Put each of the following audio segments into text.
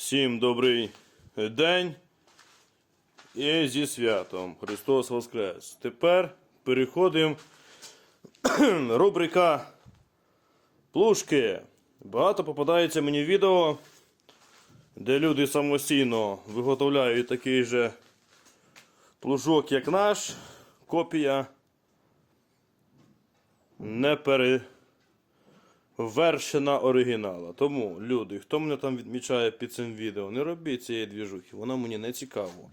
Всім добрий день і зі святом Христос Воскрес. Тепер переходимо. Рубрика Плушки. Багато попадається мені відео, де люди самостійно виготовляють такий же плужок, як наш. Копія не перевершена оригінала. Тому, люди, хто мене там відмічає під цим відео, не робіть цієї двіжухи, вона мені не цікаво.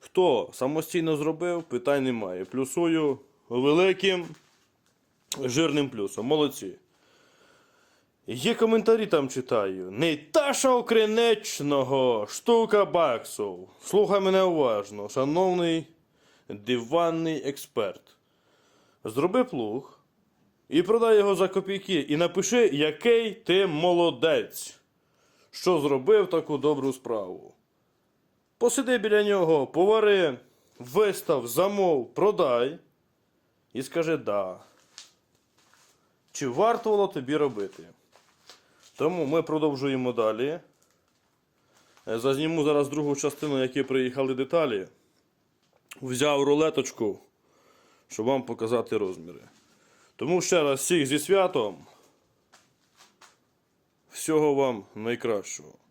Хто самостійно зробив, питань немає. Плюсую великим жирним плюсом. Молодці. Є коментарі там читаю. Нейташа Окринечного, штука баксов. Слухай мене уважно, шановний диванний експерт. Зроби плуг і продай його за копійки. І напиши, який ти молодець, що зробив таку добру справу. Посиди біля нього, повари, вистав, замов, продай і скажи да. Чи вартувало тобі робити? Тому ми продовжуємо далі. Е, Зазніму зараз другу частину, які приїхали деталі. Взяв рулеточку, щоб вам показати розміри. Тому ще раз всіх зі святом. Всього вам найкращого.